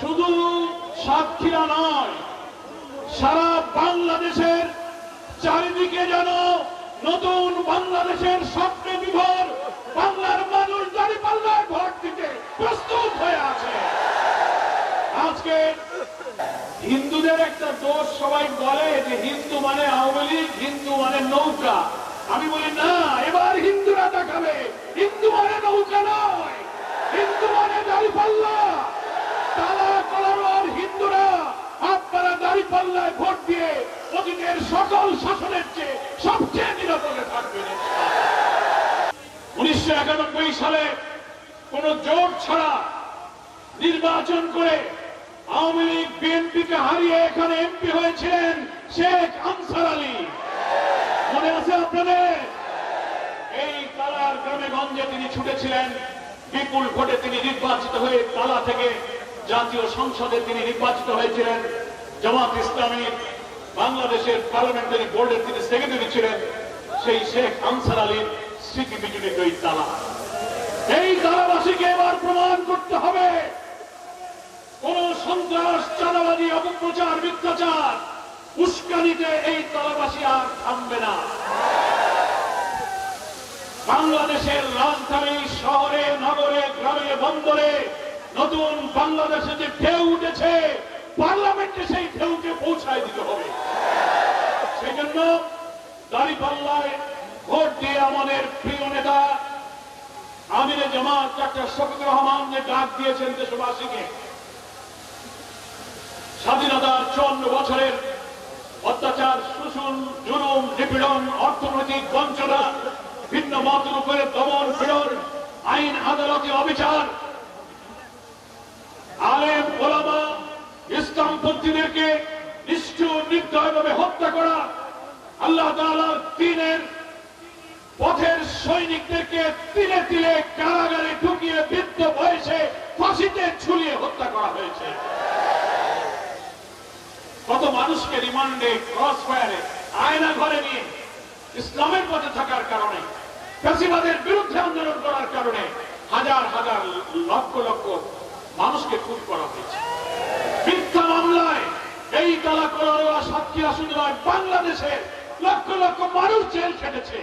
শুধু সাতক্ষীরা নয়, সারা বাংলাদেশের চারিদিকে যেন নতুন বাংলাদেশের স্বপ্নে বিভোর বাংলার মানুষ দাঁড়িয়ে পাল্লায় ভোট দিতে প্রস্তুত হয়ে আছে। আজকে হিন্দুদের একটা দোষ সবাই বলে যে হিন্দু মানে আওয়ামী লীগ, হিন্দু মানে নৌকা। আমি বলি, না, এবার হিন্দুরা দেখাবে। হিন্দু মানে নৌকা নয় হিন্দু মানে দাঁড়িপাল্লা তারা কলার হিন্দুরা দাঁড়িপাল্লায় ভোট দিয়ে অতীতের সকল শাসনের চেয়ে সবচেয়ে নিরাপদে থাকবেন। উনিশশো একানব্বই সালে কোন জোট ছাড়া নির্বাচন করে আওয়ামী লীগ, বিএনপিকে হারিয়ে এখানে এমপি হয়েছিলেন শেখ আনসার আলী। মনে আছে আপনাদের? এই তালার গ্রামে গঞ্জে তিনি ছুটেছিলেন। বিপুল ভোটে তিনি নির্বাচিত হয়ে তালা থেকে জাতীয় সংসদে তিনি নির্বাচিত হয়েছিলেন। জামাত ইসলামী বাংলাদেশের পার্লামেন্টারি বোর্ডের তিনি সেক্রেটারি ছিলেন, সেই শেখ আনসার আলীর স্মৃতি বিজড়িত এই তালা। এই তালাবাসীকে এবার প্রমাণ করতে হবে। কোন সন্ত্রাস চাঁদাবাদী অপপ্রচার, মিথ্যাচার, উস্কানিতে এই তলাবাসী আর থামবে না। বাংলাদেশের রাজধানী শহরে, নগরে, গ্রামে, বন্দরে নতুন বাংলাদেশে যে ঢেউ উঠেছে পার্লামেন্টে সেই ঢেউকে পৌঁছায় দিতে হবে। সেই জন্য দাঁড়িপাল্লায় ভোট দিয়ে আমাদের প্রিয় নেতা আমিরে জামাত, ডাক্তার শফিকুর রহমান যে ডাক দিয়েছেন দেশবাসীকে। স্বাধীনতার চুয়ান্ন বছরের অত্যাচার, শোষণ, জুলুম, নিপীড়ন, অর্থনৈতিক বঞ্চনা, ভিন্ন মতের উপরে দমন পীড়ন, আইন আদালতে অবিচার, আলেম, ওলামা ইসলামপন্থীদেরকে নিষ্ঠুর, নির্দয়ভাবে হত্যা করা, আল্লাহ দিনের পথের সৈনিকদেরকে তিলে তিলে কারাগারে ঢুকিয়ে বৃদ্ধ বয়সে ফাঁসিতে ঝুলিয়ে হত্যা করা হয়েছে। কত মানুষকে রিমান্ডে ক্রস ফায়ারে আয়না ঘরে নিয়ে ইসলামের পথে থাকার কারণে, ফ্যাসিবাদের বিরুদ্ধে আন্দোলন করার কারণে হাজার হাজার লক্ষ লক্ষ মানুষকে খুন করা হয়েছে। মামলায় এই তালা সাতক্ষীরা শুধু নয় বাংলাদেশে লক্ষ লক্ষ মানুষ জেল খেটেছে।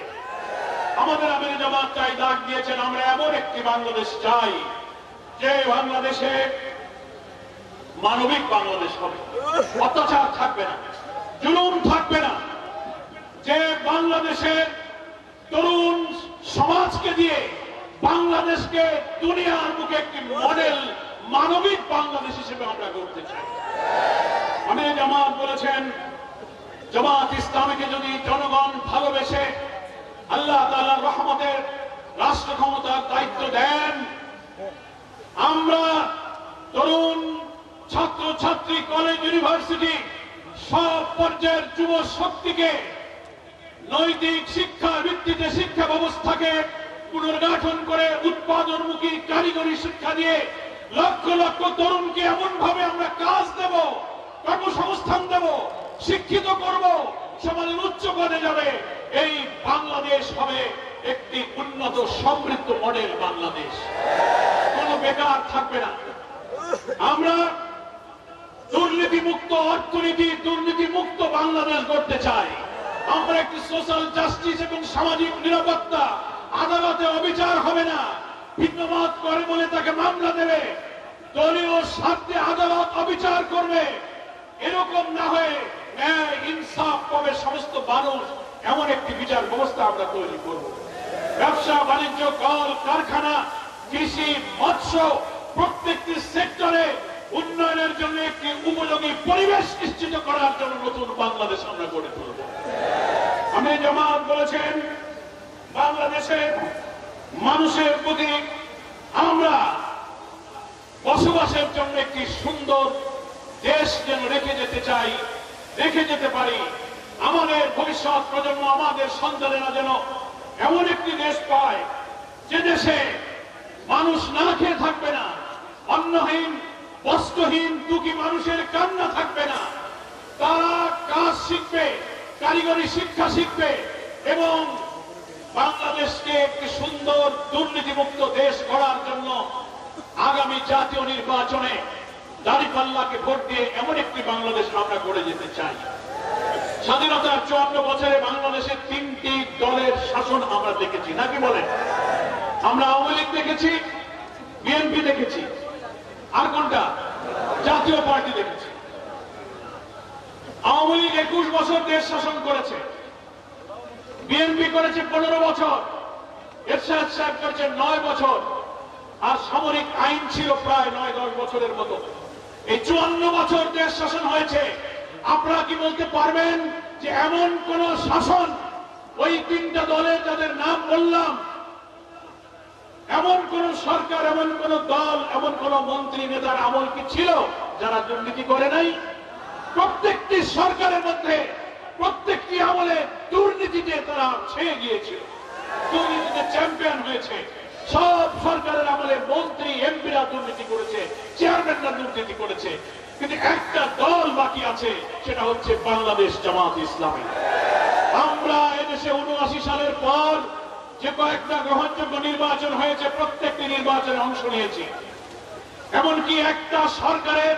আমাদের আমির জামাত চাই, ডাক দিয়েছেন, আমরা এমন একটি বাংলাদেশ চাই যে বাংলাদেশে মানবিক বাংলাদেশ হবে। অত্যাচার থাকবে না, জুলুম থাকবে না। যে বাংলাদেশে তরুণ সমাজকে দিয়ে বাংলাদেশকে দুনিয়ার মুখে একটি মডেল মানবিক বাংলাদেশ হিসেবে আমরা করতে চাই। আমি জামাত বলেছেন, জামাত ইসলামীকে যদি জনগণ ভালোবেসে আল্লাহ তাআলার রহমতের রাষ্ট্র ক্ষমতার দায়িত্ব দেন, আমরা তরুণ ছাত্র ছাত্রী কলেজ, ইউনিভার্সিটি সব পর্যায়ের যুব শক্তিকে নৈতিক শিক্ষার ভিত্তিতে শিক্ষা ব্যবস্থাকে পুনর্গঠন করে উৎপাদনমুখী কারিগরি শিক্ষা দিয়ে লক্ষ লক্ষ তরুণকে এমন ভাবে আমরা কাজ দেব, কর্মসংস্থান দেব, শিক্ষিত করব, সমাজের উচ্চ পদে যাবে। এই বাংলাদেশ হবে একটি উন্নত সমৃদ্ধ মডেল বাংলাদেশ। কোনো বেকার থাকবে না। আমরা দুর্নীতি মুক্ত অর্থনীতি দুর্নীতি মুক্ত বাংলাদেশ করতে চাই। আমরা একটি সোশ্যাল জাস্টিস এবং সামাজিক নিরাপত্তা, আদালতে অবিচার হবে না। ভিন্ন মত করে বলে তাকে মামলা দেবে। দলীয় স্বার্থে আদালত অবিচার করবে। এরকম না হয়ে ন্যায়, ইনসাফ পাবে সমস্ত মানুষ। এমন একটি বিচার ব্যবস্থা আমরা তৈরি করব। ব্যবসা, বাণিজ্য, কল, কারখানা, কৃষি, মৎস্য প্রত্যেকটি সেক্টরে উন্নয়নের জন্য একটি উপযোগী পরিবেশ নিশ্চিত করার জন্য নতুন বাংলাদেশ আমরা গড়ে তুলব। আমি জামাত বলেছেন বাংলাদেশের মানুষের প্রতি আমরা বসবাসের জন্য একটি সুন্দর দেশ যেন রেখে যেতে চাই, রেখে যেতে পারি। আমাদের ভবিষ্যৎ প্রজন্ম, আমাদের সন্তানেরা যেন এমন একটি দেশ পায় যে দেশে মানুষ না খেয়ে থাকবে না, অন্নহীন, বস্ত্রহীন, দুঃখী মানুষের কান্না থাকবে না। তারা কাজ শিখবে, কারিগরি শিক্ষা শিখবে এবং বাংলাদেশকে একটি সুন্দর দুর্নীতিমুক্ত দেশ গড়ার জন্য আগামী জাতীয় নির্বাচনে দাঁড়িপাল্লাকে ভোট দিয়ে এমন একটি বাংলাদেশ আমরা গড়ে যেতে চাই। স্বাধীনতার চুয়ান্ন বছরে বাংলাদেশে তিনটি দলের শাসন আমরা দেখেছি, নাকি বলেন? আমরা আওয়ামী লীগ দেখেছি, বিএনপি দেখেছি, আর কোনটা? জাতীয় পার্টি দেখেছি। আওয়ামী লীগ একুশ বছর দেশ শাসন করেছে। বিএনপি করেছে পনেরো বছর, এরশাদ সাহেব করেছে নয় বছর, আর সামরিক আইন ছিল প্রায় নয়, দশ বছরের মতো। এই চুয়ান্ন বছর দেশ শাসন হয়েছে। আপনারা কি বলতে পারবেন যে এমন কোন শাসন ওই তিনটা দলের যাদের নাম বললাম? এমন কোন সরকার, এমন কোন দল, এমন কোন মন্ত্রী, নেতার আমল কি ছিল যারা দুর্নীতি করে নাই? প্রত্যেকটি সরকারের মধ্যে প্রত্যেকটি আমলে দুর্নীতিতে তারা ছেয়ে গিয়েছিল। দুর্নীতিতে চ্যাম্পিয়ন হয়েছে। সব সরকারের আমলে মন্ত্রী, এমপিরা দুর্নীতি করেছে চেয়ারম্যানরা দুর্নীতি করেছে। কিন্তু একটা দল বাকি আছে, সেটা হচ্ছে বাংলাদেশ জামাত ইসলামী। আমরা এদেশে উনআশি সালের পর যে কয়েকটা গ্রহণযোগ্য নির্বাচন হয়েছে, প্রত্যেকটি নির্বাচনে অংশ নিয়েছি। এমনকি একটা সরকারের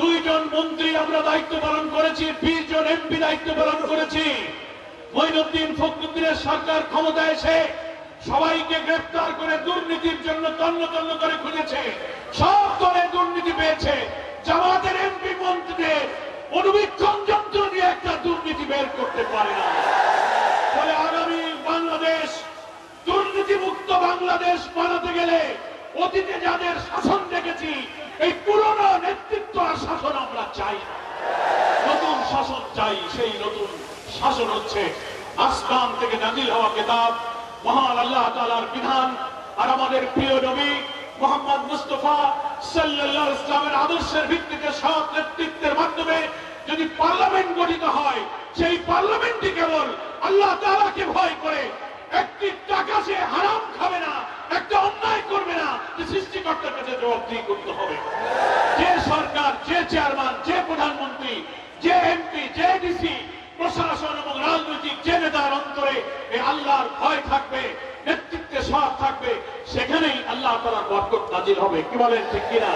দুইজন মন্ত্রী আমরা দায়িত্ব পালন করেছি বিশ জন এমপি দায়িত্ব পালন করেছি। মঈনুদ্দিন ফখরুদ্দিনের সরকার ক্ষমতা এসে সবাইকে গ্রেফতার করে দুর্নীতির জন্য তন্ন তন্ন করে খুঁজেছে সব দলে দুর্নীতি পেয়েছে। জামাতের এমপি মন্ত্রীদের অনুবীক্ষণ যন্ত্র দিয়ে একটা দুর্নীতি বের করতে পারে না। ফলে আগামী বাংলাদেশ, দুর্নীতিমুক্ত বাংলাদেশ বানাতে গেলে অতীতে যাদের শাসন দেখেছি এই পুরনো নেতৃত্ব আর শাসন আমরা চাই না। নতুন শাসন চাই, সেই নতুন শাসন হচ্ছে আসমান থেকে নাজিল হওয়া কেতাব, মহান আল্লাহ তালার বিধান, আর আমাদের প্রিয় নবী মোহাম্মদ মুস্তফা আলাইহি ইসলামের আদর্শের ভিত্তিতে সৎ নেতৃত্বের মাধ্যমে যদি পার্লামেন্ট গঠিত হয়, সেই পার্লামেন্টই কেবল আল্লাহ তাআলাকে ভয় করে। একটি টাকা সে হারাম খাবে না একটা অন্যায় করবে না যে সৃষ্টিকর্তার কাছে করতে হবে। যে সরকার, যে চেয়ারম্যান যে প্রধানমন্ত্রী, যে এমপি যে ডিসি প্রশাসন এবং রাজনৈতিক যে নেতার অন্তরে আল্লাহর ভয় থাকবে নেতৃত্বে সব থাকবে, সেখানেই আল্লাহ তালার বরকত নাজির হবে। কি বলেন, ঠিক কিনা?